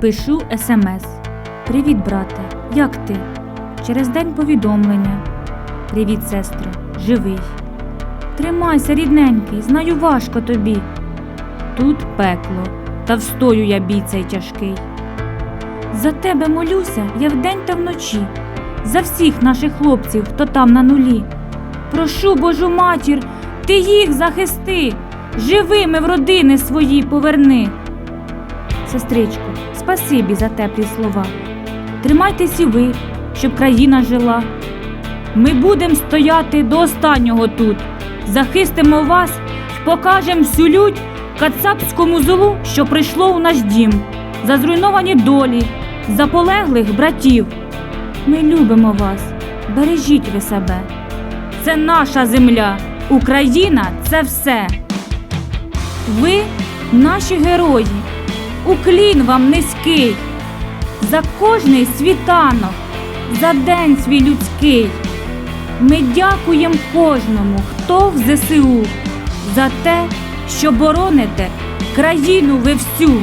Пишу смс. Привіт, брате. Як ти? Через день повідомлення. Привіт, сестро. Живий. Тримайся, рідненький, знаю важко тобі. Тут пекло, та встою я бій цей тяжкий. За тебе молюся я вдень та вночі, за всіх наших хлопців, хто там на нулі. Прошу Божу матір, ти їх захисти, живими в родини свої поверни. Сестричко, спасибі за теплі слова. Тримайтесь і ви, щоб країна жила. Ми будемо стояти до останнього тут, захистимо вас покажемо всю лють кацапському злу, що прийшло у наш дім, за зруйновані долі, за полеглих братів. Ми любимо вас, бережіть ви себе. Це наша земля, Україна це все. Ви наші герої, уклін вам низький, за кожний світанок, за день свій людський. Ми дякуємо кожному, хто в ЗСУ, за те, що бороните країну ви всю.